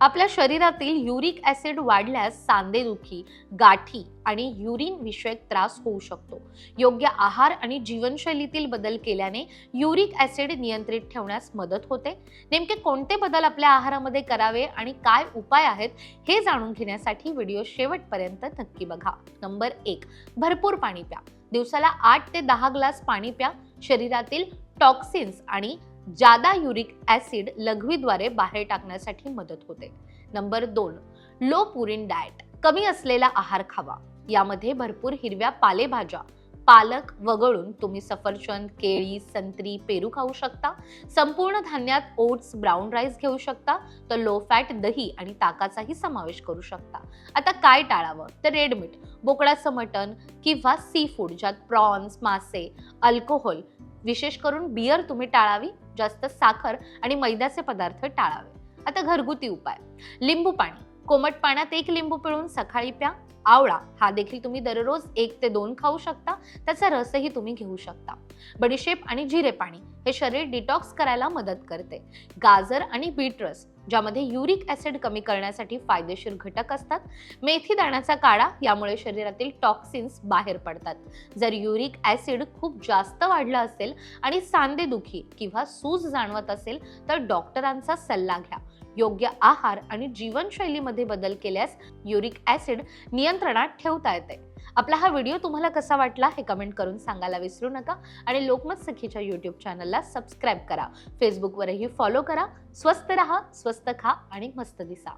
आपल्या शरीरातील uric acid वाढल्यास सांधेदुखी गाठी आणि युरिन विषयक त्रास होऊ शकतो. योग्य आहार आणि जीवनशैलीतील बदल केल्याने युरिक ॲसिड नियंत्रित ठेवण्यास मदत होते. नेमके कोणते बदल आपल्या आहारामध्ये करावे आणि काय उपाय आहेत हे जाणून घेण्यासाठी व्हिडिओ शेवटपर्यंत नक्की बघा. नंबर एक भरपूर पाणी प्या. दिवसाला आठ ते दहा ग्लास पाणी प्या. शरीरातील टॉक्सिन्स आणि जादा युरिक ॲसिड लघवीद्वारे बाहेर टाकण्यासाठी मदत होते. नंबर दोन लो पुरिन डाएट कमी असलेला आहार खावा. यामध्ये भरपूर हिरव्या पालेभाज्या पालक वगळून तुम्ही सफरचंद केळी संत्री पेरू खाऊ शकता. संपूर्ण धान्यात ओट्स ब्राऊन राईस घेऊ शकता. तर लो फॅट दही आणि ताकाचाही समावेश करू शकता. आता काय टाळावं? तर रेड मीठ बोकडाचं मटण किंवा सी फूड ज्यात प्रॉन्स मासे अल्कोहोल विशेष करून बियर तुम्ही टाळावी. जास्त साखर आणि मैद्याचे पदार्थ टाळावे. आता घरगुती उपाय. लिंबू पाणी. कोमट पाण्यात एक लिंबू पिळून सकाळी प्या. आवळा हा देखील तुम्ही दररोज एक ते दोन खाऊ शकता. त्याचा रसही तुम्ही घेऊ शकता. बडीशेप आणि जिरे पाणी हे शरीर डिटॉक्स करायला मदत करते. गाजर आणि बीट रस ज्यामध्ये युरिक ॲसिड कमी करण्यासाठी फायदेशीर घटक असतात. मेथी दाण्याचा काढा यामुळे शरीरातील टॉक्सिन्स बाहेर पडतात. जर युरिक ॲसिड खूप जास्त वाढलं असेल आणि सांधेदुखी किंवा सूज जाणवत असेल तर डॉक्टरांचा सल्ला घ्या. योग्य आहार आणि जीवनशैलीमध्ये बदल केल्यास युरिक ॲसिड नियंत्रणात ठेवता येते. आपला हा व्हिडिओ तुम्हाला कसा वाटला हे कमेंट करून सांगायला विसरू नका. आणि लोकमत सखीच्या यूट्यूब चॅनलला सबस्क्राईब करा. फेसबुकवरही फॉलो करा. स्वस्त रहा स्वस्त खा आणि मस्त दिसा.